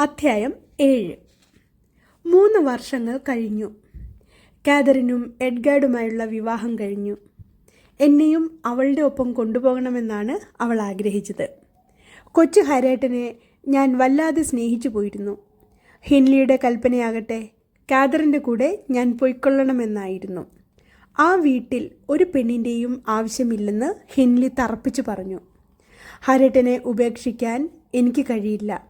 അധ്യായം ഏഴ്. മൂന്ന് വർഷങ്ങൾ കഴിഞ്ഞു. കാതറിനും എഡ്ഗാർഡുമായുള്ള വിവാഹം കഴിഞ്ഞു. എന്നെയും അവളുടെ ഒപ്പം കൊണ്ടുപോകണമെന്നാണ് അവൾ ആഗ്രഹിച്ചത്. കൊച്ചു ഹരേട്ടനെ ഞാൻ വല്ലാതെ സ്നേഹിച്ചു പോയിരുന്നു. ഹിൻലിയുടെ കൽപ്പനയാകട്ടെ കാതറിന്റെ കൂടെ ഞാൻ പൊയ്ക്കൊള്ളണമെന്നായിരുന്നു. ആ വീട്ടിൽ ഒരു പെണ്ണിന്റെയും ആവശ്യമില്ലെന്ന് ഹിൻലി തറപ്പിച്ചു പറഞ്ഞു. ഹരേട്ടനെ ഉപേക്ഷിക്കാൻ എനിക്ക് കഴിയില്ല.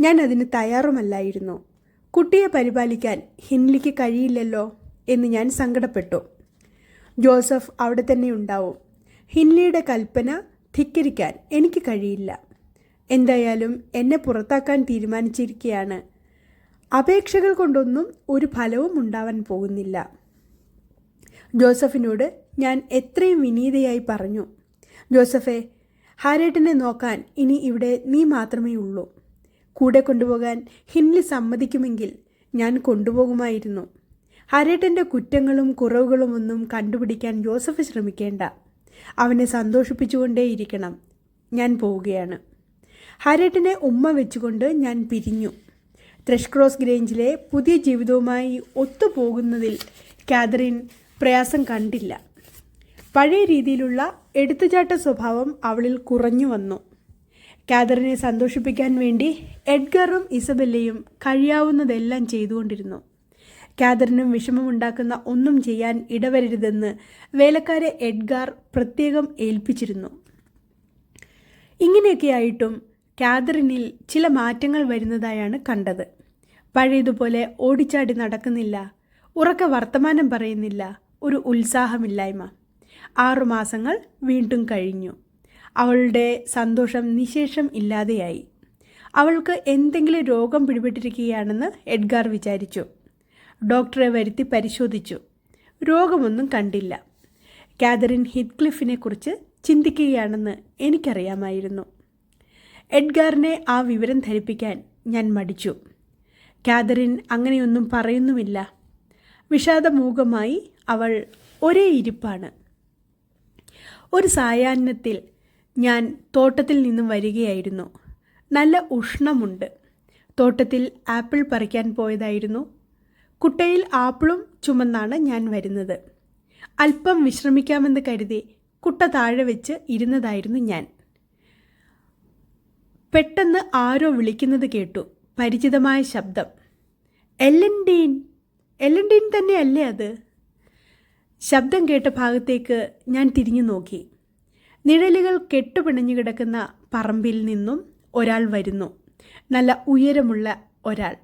ഞാൻ അതിന് തയ്യാറുമല്ലായിരുന്നു. കുട്ടിയെ പരിപാലിക്കാൻ ഹിൻലിക്ക് കഴിയില്ലല്ലോ എന്ന് ഞാൻ സങ്കടപ്പെട്ടു. ജോസഫ് അവിടെ തന്നെ ഉണ്ടാവും. ഹിൻലിയുടെ കൽപ്പന ധിക്കരിക്കാൻ എനിക്ക് കഴിയില്ല. എന്തായാലും എന്നെ പുറത്താക്കാൻ തീരുമാനിച്ചിരിക്കുകയാണ് അപേക്ഷകൾ കൊണ്ടൊന്നും ഒരു ഫലവും ഉണ്ടാവാൻ പോകുന്നില്ല. ജോസഫിനോട് ഞാൻ എത്രയും വിനീതയായി പറഞ്ഞു. ജോസഫെ ഹാരേട്ടനെ നോക്കാൻ ഇനി ഇവിടെ നീ മാത്രമേ ഉള്ളൂ. കൂടെ കൊണ്ടുപോകാൻ ഹിൻലി സമ്മതിക്കുമെങ്കിൽ ഞാൻ കൊണ്ടുപോകുമായിരുന്നു. ഹരേട്ടന്റെ കുറ്റങ്ങളും കുറവുകളും ഒന്നും കണ്ടുപിടിക്കാൻ ജോസഫ് ശ്രമിക്കേണ്ട. അവനെ സന്തോഷിപ്പിച്ചുകൊണ്ടേയിരിക്കണം ഞാൻ പോവുകയാണ്. ഹരേട്ടനെ ഉമ്മ വെച്ചുകൊണ്ട് ഞാൻ പിരിഞ്ഞു. ത്രഷ് ക്രോസ് ഗ്രേഞ്ചിലെ പുതിയ ജീവിതവുമായി ഒത്തുപോകുന്നതിൽ കാതറിൻ പ്രയാസം കണ്ടില്ല. പഴയ രീതിയിലുള്ള എടുത്തുചാട്ട സ്വഭാവം അവളിൽ കുറഞ്ഞു വന്നു. കാതറിനെ സന്തോഷിപ്പിക്കാൻ വേണ്ടി എഡ്ഗറും ഇസബെല്ലയും കഴിയാവുന്നതെല്ലാം ചെയ്തുകൊണ്ടിരുന്നു. കാതറിനും വിഷമമുണ്ടാക്കുന്ന ഒന്നും ചെയ്യാൻ ഇടവരരുതെന്ന് വേലക്കാരെ എഡ്ഗാർ പ്രത്യേകം ഏൽപ്പിച്ചിരുന്നു. ഇങ്ങനെയൊക്കെയായിട്ടും കാതറിനിൽ ചില മാറ്റങ്ങൾ വരുന്നതായാണ് കണ്ടത്. പഴയതുപോലെ ഓടിച്ചാടി നടക്കുന്നില്ല ഉറക്ക വർത്തമാനം പറയുന്നില്ല ഒരു ഉത്സാഹമില്ലായ്മ. ആറുമാസങ്ങൾ വീണ്ടും കഴിഞ്ഞു. അവളുടെ സന്തോഷം നിശേഷം ഇല്ലാതെയായി. അവൾക്ക് എന്തെങ്കിലും രോഗം പിടിപെട്ടിരിക്കുകയാണെന്ന് എഡ്ഗാർ വിചാരിച്ചു. ഡോക്ടറെ വരുത്തി പരിശോധിച്ചു. രോഗമൊന്നും കണ്ടില്ല. കാതറിൻ ഹിത്ക്ലിഫിനെ കുറിച്ച് ചിന്തിക്കുകയാണെന്ന് എനിക്കറിയാമായിരുന്നു. എഡ്ഗാറിനെ ആ വിവരം ധരിപ്പിക്കാൻ ഞാൻ മടിച്ചു. കാതറിൻ അങ്ങനെയൊന്നും പറയുന്നുമില്ല. വിഷാദമൂകമായി അവൾ ഒരേ ഇരിപ്പാണ്. ഒരു സായാഹ്നത്തിൽ ഞാൻ തോട്ടത്തിൽ നിന്നും വരികയായിരുന്നു. നല്ല ഉഷ്ണമുണ്ട്. തോട്ടത്തിൽ ആപ്പിൾ പറിക്കാൻ പോയതായിരുന്നു. കുട്ടയിൽ ആപ്പിളും ചുമന്നാണ് ഞാൻ വരുന്നത്. അല്പം വിശ്രമിക്കാമെന്ന് കരുതി കുട്ട താഴെ വെച്ച് ഇരുന്നതായിരുന്നു ഞാൻ. പെട്ടെന്ന് ആരോ വിളിക്കുന്നത് കേട്ടു. പരിചിതമായ ശബ്ദം. എല്ലൻഡീൻ എല്ലൻഡീൻ തന്നെയല്ലേ അത്? ശബ്ദം കേട്ട ഭാഗത്തേക്ക് ഞാൻ തിരിഞ്ഞു നോക്കി നിഴലുകൾ കെട്ടുപിണഞ്ഞു കിടക്കുന്ന പറമ്പിൽ നിന്നും ഒരാൾ വരുന്നു. നല്ല ഉയരമുള്ള ഒരാൾ.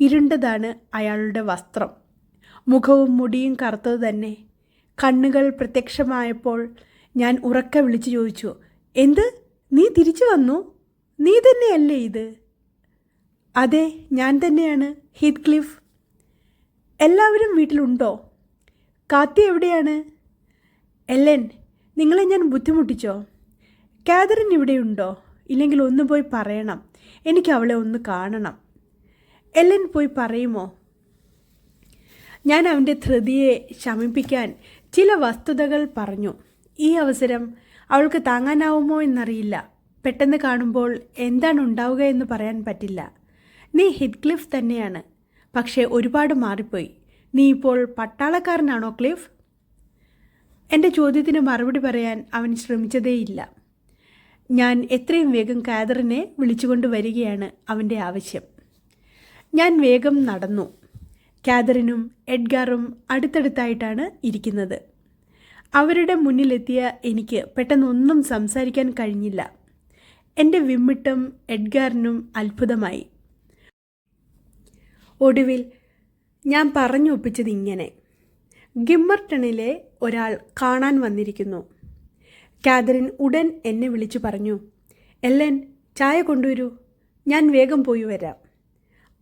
ഇരുണ്ടതാണ് അയാളുടെ വസ്ത്രം. മുഖവും മുടിയും കറുത്തത് തന്നെ. കണ്ണുകൾ പ്രത്യക്ഷമായപ്പോൾ ഞാൻ ഉറക്കെ വിളിച്ചു ചോദിച്ചു എന്ത്? നീ തിരിച്ചു വന്നു? നീ തന്നെയല്ലേ ഇത്? അതെ ഞാൻ തന്നെയാണ് ഹീത് ക്ലിഫ് എല്ലാവരും വീട്ടിലുണ്ടോ? കാത്തി എവിടെയാണ്? എല്ലൻ നിങ്ങളെ ഞാൻ ബുദ്ധിമുട്ടിച്ചോ? കാതറിൻ ഇവിടെയുണ്ടോ ഇല്ലെങ്കിൽ ഒന്ന് പോയി പറയണം. എനിക്ക് അവളെ ഒന്ന് കാണണം. എല്ലൻ പോയി പറയുമോ? ഞാൻ അവന്റെ ധൃതിയെ ശമിപ്പിക്കാൻ ചില വസ്തുതകൾ പറഞ്ഞു. ഈ അവസരം അവൾക്ക് താങ്ങാനാവുമോ എന്നറിയില്ല. പെട്ടെന്ന് കാണുമ്പോൾ എന്താണ് ഉണ്ടാവുക എന്ന് പറയാൻ പറ്റില്ല. നീ ഹിറ്റ്ക്ലിഫ് തന്നെയാണ്. പക്ഷേ ഒരുപാട് മാറിപ്പോയി. നീ ഇപ്പോൾ പട്ടാളക്കാരനാണോ ക്ലിഫ്? എന്റെ ചോദ്യത്തിന് മറുപടി പറയാൻ അവൻ ശ്രമിച്ചതേയില്ല. ഞാൻ എത്രയും വേഗം കാതറിനെ വിളിച്ചുകൊണ്ട് വരികയാണ് അവന്റെ ആവശ്യം. ഞാൻ വേഗം നടന്നു. കാതറിനും എഡ്ഗാറും അടുത്തടുത്തായിട്ടാണ് ഇരിക്കുന്നത്. അവരുടെ മുന്നിലെത്തിയ എനിക്ക് പെട്ടെന്നൊന്നും സംസാരിക്കാൻ കഴിഞ്ഞില്ല. എന്റെ വിമ്മിട്ടം എഡ്ഗാറിനും അത്ഭുതമായി. ഒടുവിൽ ഞാൻ പറഞ്ഞു ഒപ്പിച്ചത് ഇങ്ങനെ. ഗിമ്മർട്ടണിലെ ഒരാൾ കാണാൻ വന്നിരിക്കുന്നു. കാതറിൻ ഉടൻ എന്നെ വിളിച്ചു പറഞ്ഞു എല്ലൻ ചായ കൊണ്ടുവരൂ. ഞാൻ വേഗം പോയി വരാം.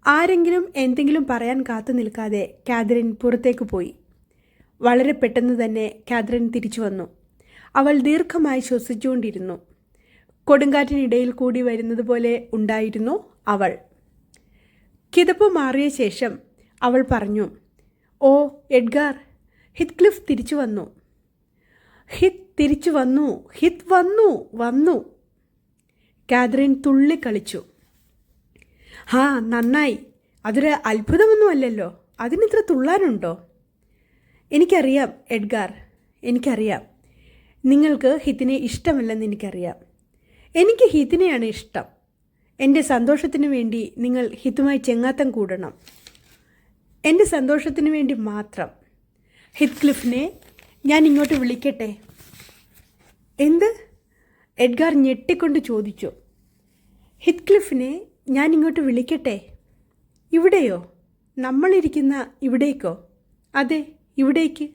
ആരെങ്കിലും എന്തെങ്കിലും പറയാൻ കാത്തു നിൽക്കാതെ കാതറിൻ പുറത്തേക്ക് പോയി. വളരെ പെട്ടെന്ന് തന്നെ കാതറിൻ തിരിച്ചു വന്നു. അവൾ ദീർഘമായി ശ്വസിച്ചുകൊണ്ടിരുന്നു. കൊടുങ്കാറ്റിനിടയിൽ കൂടി വരുന്നത് പോലെ ഉണ്ടായിരുന്നു അവൾ. കിതപ്പ് മാറിയ ശേഷം അവൾ പറഞ്ഞു ഓ എഡ്ഗാർ ഹിത്ക്ലിഫ് തിരിച്ചു വന്നു. ഹിത് തിരിച്ചു വന്നു. ഹിത് വന്നു. വന്നു. കാതറിൻ തുള്ളിക്കളിച്ചു ആ നന്നായി. അതൊരു അത്ഭുതമൊന്നുമല്ലല്ലോ. അതിനിത്ര തുള്ളാനുണ്ടോ? എനിക്കറിയാം എഡ്ഗാർ. എനിക്കറിയാം. നിങ്ങൾക്ക് ഹിത്തിനെ ഇഷ്ടമല്ലെന്ന് എനിക്കറിയാം. എനിക്ക് ഹിത്തിനെയാണ് ഇഷ്ടം. എന്റെ സന്തോഷത്തിന് വേണ്ടി നിങ്ങൾ ഹിത്തുമായി ചെങ്ങാത്തം കൂടണം. എന്റെ സന്തോഷത്തിന് വേണ്ടി മാത്രം. ഹിത്ക്ലിഫിനെ ഞാൻ ഇങ്ങോട്ട് വിളിക്കട്ടെ? എന്ത്? എഡ്ഗാർ ഞെട്ടിക്കൊണ്ട് ചോദിച്ചു. ഹിത്ക്ലിഫിനെ ഞാൻ ഇങ്ങോട്ട് വിളിക്കട്ടെ? ഇവിടെയോ? നമ്മളിരിക്കുന്ന ഇവിടേക്കോ? അതെ ഇവിടേക്ക്.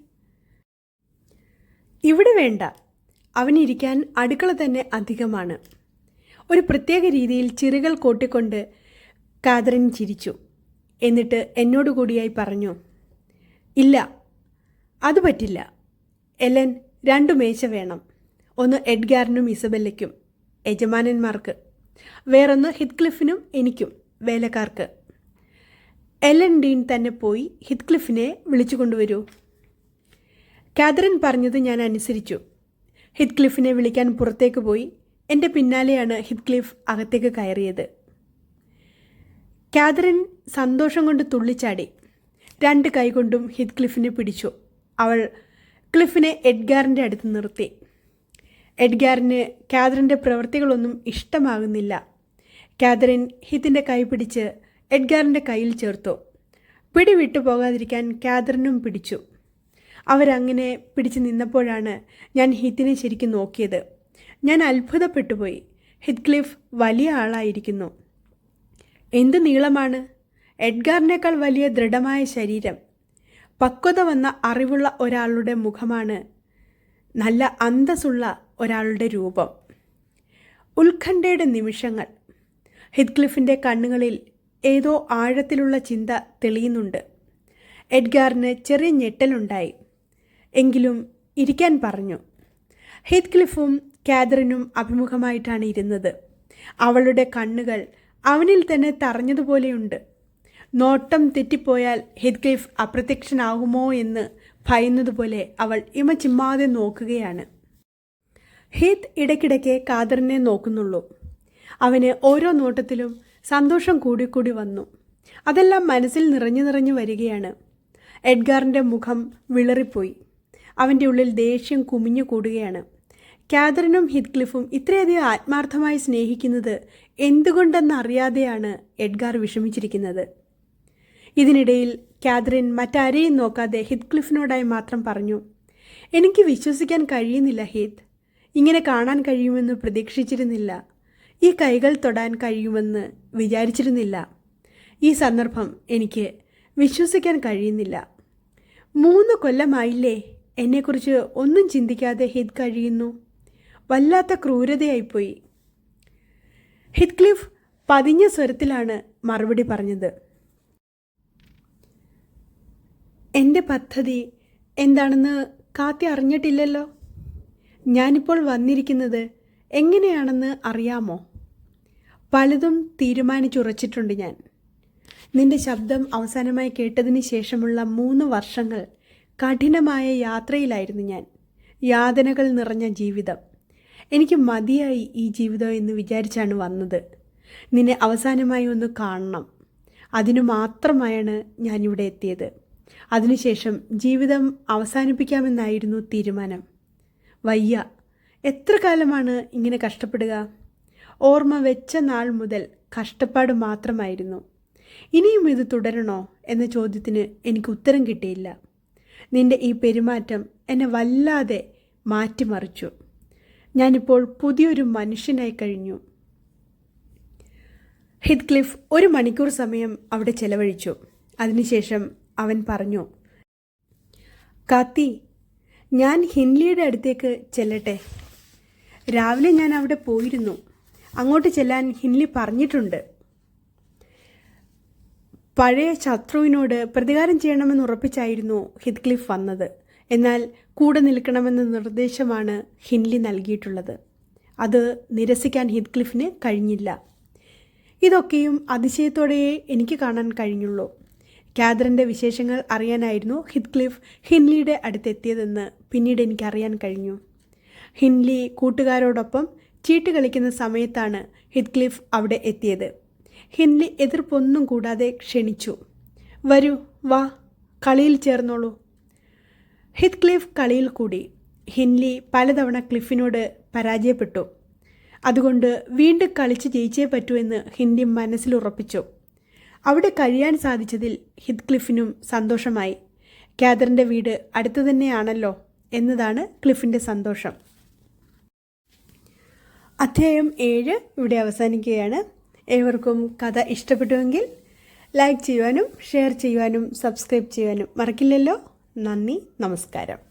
ഇവിടെ വേണ്ട. അവനിരിക്കാൻ അടുക്കള തന്നെ അധികമാണ്. ഒരു പ്രത്യേക രീതിയിൽ ചിറുകൾ കൂട്ടിക്കൊണ്ട് കാതറിൻ ചിരിച്ചു. എന്നിട്ട് എന്നോട് കൂടിയായി പറഞ്ഞു. ഇല്ല അത് പറ്റില്ല. എലൻ രണ്ടു മേശ വേണം. ഒന്ന് എഡ്ഗാറിനും ഇസബെല്ലയ്ക്കും യജമാനന്മാർക്ക്. വേറൊന്ന് ഹിത്ക്ലിഫിനും എനിക്കും വേലക്കാർക്ക്. എലൻ ഡീൻ തന്നെ പോയി ഹിത്ക്ലിഫിനെ വിളിച്ചു കൊണ്ടുവരൂ. കാതറിൻ പറഞ്ഞത് ഞാൻ അനുസരിച്ചു. ഹിത്ക്ലിഫിനെ വിളിക്കാൻ പുറത്തേക്ക് പോയി എന്റെ പിന്നാലെയാണ് ഹിത്ക്ലിഫ് അകത്തേക്ക് കയറിയത്. കാതറിൻ സന്തോഷം കൊണ്ട് തുള്ളിച്ചാടി. രണ്ട് കൈകൊണ്ടും ഹിത്ക്ലിഫിനെ പിടിച്ചു. അവൾ ക്ലിഫിനെ എഡ്ഗാറിന്റെ അടുത്ത് നിർത്തി. എഡ്ഗാറിന് കാതറിന്റെ പ്രവൃത്തികളൊന്നും ഇഷ്ടമാകുന്നില്ല. കാതറിൻ ഹിത്തിന്റെ കൈ പിടിച്ച് എഡ്ഗാറിന്റെ കയ്യിൽ ചേർത്തു. പിടി വിട്ടു പോകാതിരിക്കാൻ കാതറിനും പിടിച്ചു. അവരങ്ങനെ പിടിച്ചു നിന്നപ്പോഴാണ് ഞാൻ ഹിത്തിനെ ശരിക്കും നോക്കിയത്. ഞാൻ അത്ഭുതപ്പെട്ടുപോയി. ഹിത്ക്ലിഫ് വലിയ ആളായിരിക്കുന്നു. എന്ത് നീളമാണ്? എഡ്ഗാറിനേക്കാൾ വലിയ ദൃഢമായ ശരീരം. പക്വത വന്ന അറിവുള്ള ഒരാളുടെ മുഖമാണ് നല്ല അന്തസ്സുള്ള ഒരാളുടെ രൂപം. ഉത്കണ്ഠയുടെ നിമിഷങ്ങൾ. ഹിത്ക്ലിഫിന്റെ കണ്ണുകളിൽ ഏതോ ആഴത്തിലുള്ള ചിന്ത തെളിയുന്നുണ്ട്. എഡ്ഗാറിന് ചെറിയ ഞെട്ടലുണ്ടായി. എങ്കിലും ഇരിക്കാൻ പറഞ്ഞു. ഹിത്ക്ലിഫും കാതറിനും അഭിമുഖമായിട്ടാണ് ഇരുന്നത്. അവളുടെ കണ്ണുകൾ അവനിൽ തന്നെ തറഞ്ഞതുപോലെയുണ്ട്. നോട്ടം തെറ്റിപ്പോയാൽ ഹിത്ക്ലിഫ് അപ്രത്യക്ഷനാകുമോ എന്ന് ഭയന്നതുപോലെ അവൾ ഇമ ചിമ്മാതെ നോക്കുകയാണ്. ഹിത് ഇടയ്ക്കിടയ്ക്ക് കാതറിനെ നോക്കുന്നുള്ളൂ. അവന് ഓരോ നോട്ടത്തിലും സന്തോഷം കൂടിക്കൂടി വന്നു. അതെല്ലാം മനസ്സിൽ നിറഞ്ഞു നിറഞ്ഞു വരികയാണ്. എഡ്ഗാറിന്റെ മുഖം വിളറിപ്പോയി. അവന്റെ ഉള്ളിൽ ദേഷ്യം കുമിഞ്ഞു കൂടുകയാണ്. കാതറിനും ഹിത്ക്ലിഫും ഇത്രയധികം ആത്മാർത്ഥമായി സ്നേഹിക്കുന്നത് എന്തുകൊണ്ടെന്നറിയാതെയാണ് എഡ്ഗാർ വിഷമിച്ചിരിക്കുന്നത്. ഇതിനിടയിൽ കാതറിൻ മറ്റാരെയും നോക്കാതെ ഹിത്ക്ലിഫിനോടായി മാത്രം പറഞ്ഞു എനിക്ക് വിശ്വസിക്കാൻ കഴിയുന്നില്ല ഹിത്. ഇങ്ങനെ കാണാൻ കഴിയുമെന്ന് പ്രതീക്ഷിച്ചിരുന്നില്ല. ഈ കൈകൾ തൊടാൻ കഴിയുമെന്ന് വിചാരിച്ചിരുന്നില്ല. ഈ സന്ദർഭം എനിക്ക് വിശ്വസിക്കാൻ കഴിയുന്നില്ല. മൂന്ന് കൊല്ലമായില്ലേ എന്നെക്കുറിച്ച് ഒന്നും ചിന്തിക്കാതെ ഹിത് കഴിയുന്നു. വല്ലാത്ത ക്രൂരതയായിപ്പോയി. ഹിത്ക്ലിഫ് പതിഞ്ഞ സ്വരത്തിലാണ് മറുപടി പറഞ്ഞത്. എന്റെ പദ്ധതി എന്താണെന്ന് കാത്തി അറിഞ്ഞിട്ടില്ലല്ലോ? ഞാനിപ്പോൾ വന്നിരിക്കുന്നത് എങ്ങനെയാണെന്ന് അറിയാമോ? പലതും തീരുമാനിച്ചുറച്ചിട്ടുണ്ട് ഞാൻ. നിന്റെ ശബ്ദം അവസാനമായി കേട്ടതിന് ശേഷമുള്ള മൂന്ന് വർഷങ്ങൾ കഠിനമായ യാത്രയിലായിരുന്നു ഞാൻ. യാതനകൾ നിറഞ്ഞ ജീവിതം. എനിക്ക് മതിയായി ഈ ജീവിതം എന്ന് വിചാരിച്ചാണ് വന്നത്. നിന്നെ അവസാനമായി ഒന്ന് കാണണം. അതിനു മാത്രമായാണ് ഞാനിവിടെ എത്തിയത്. അതിനുശേഷം ജീവിതം അവസാനിപ്പിക്കാമെന്നായിരുന്നു തീരുമാനം. വയ്യ എത്ര കാലമാണ് ഇങ്ങനെ കഷ്ടപ്പെടുക? ഓർമ്മ വെച്ച നാൾ മുതൽ കഷ്ടപ്പാട് മാത്രമായിരുന്നു. ഇനിയും ഇത് തുടരണോ എന്ന ചോദ്യത്തിന് എനിക്ക് ഉത്തരം കിട്ടിയില്ല. നിന്റെ ഈ പെരുമാറ്റം എന്നെ വല്ലാതെ മാറ്റിമറിച്ചു. ഞാനിപ്പോൾ പുതിയൊരു മനുഷ്യനായി കഴിഞ്ഞു. ഹിത്ക്ലിഫ് ഒരു മണിക്കൂർ സമയം അവിടെ ചെലവഴിച്ചു. അതിനുശേഷം അവൻ പറഞ്ഞു കാത്തി ഞാൻ ഹിൻലിയുടെ അടുത്തേക്ക് ചെല്ലട്ടെ. രാവിലെ ഞാൻ അവിടെ പോയിരുന്നു. അങ്ങോട്ട് ചെല്ലാൻ ഹിൻലി പറഞ്ഞിട്ടുണ്ട്. പഴയ ശത്രുവിനോട് പ്രതികാരം ചെയ്യണമെന്ന് ഉറപ്പിച്ചായിരുന്നു ഹിത്ക്ലിഫ് വന്നത്. എന്നാൽ കൂടെ നിൽക്കണമെന്ന നിർദ്ദേശമാണ് ഹിൻലി നൽകിയിട്ടുള്ളത്. അത് നിരസിക്കാൻ ഹിത്ക്ലിഫിന് കഴിഞ്ഞില്ല. ഇതൊക്കെയും അതിശയത്തോടെയേ എനിക്ക് കാണാൻ കഴിഞ്ഞുള്ളൂ. കാതറിന്റെ വിശേഷങ്ങൾ അറിയാനായിരുന്നു ഹിത്ക്ലിഫ് ഹിൻലിയുടെ അടുത്തെത്തിയതെന്ന് പിന്നീട് എനിക്ക് അറിയാൻ കഴിഞ്ഞു. ഹിൻലി കൂട്ടുകാരോടൊപ്പം ചീട്ട് കളിക്കുന്ന സമയത്താണ് ഹിത്ക്ലിഫ് അവിടെ എത്തിയത്. ഹിൻലി എതിർപ്പൊന്നും കൂടാതെ ക്ഷണിച്ചു. വരൂ വാ കളിയിൽ ചേർന്നോളൂ. ഹിത് ക്ലിഫ് കളിയിൽ കൂടി. ഹിൻലി പലതവണ ക്ലിഫിനോട് പരാജയപ്പെട്ടു. അതുകൊണ്ട് വീണ്ടും കളിച്ച് ജയിച്ചേ പറ്റൂ എന്ന് ഹിൻലി മനസ്സിൽ ഉറപ്പിച്ചു അവിടെ കഴിയാൻ സാധിച്ചതിൽ ഹിത്ക്ലിഫിനും സന്തോഷമായി. കാതറിന്റെ വീട് അടുത്തു തന്നെയാണല്ലോ എന്നതാണ് ക്ലിഫിന്റെ സന്തോഷം. അധ്യായം ഏഴ് ഇവിടെ അവസാനിക്കുകയാണ്. ഏവർക്കും കഥ ഇഷ്ടപ്പെട്ടുവെങ്കിൽ ലൈക്ക് ചെയ്യുവാനും ഷെയർ ചെയ്യുവാനും സബ്സ്ക്രൈബ് ചെയ്യുവാനും മറക്കില്ലല്ലോ. നന്ദി നമസ്കാരം.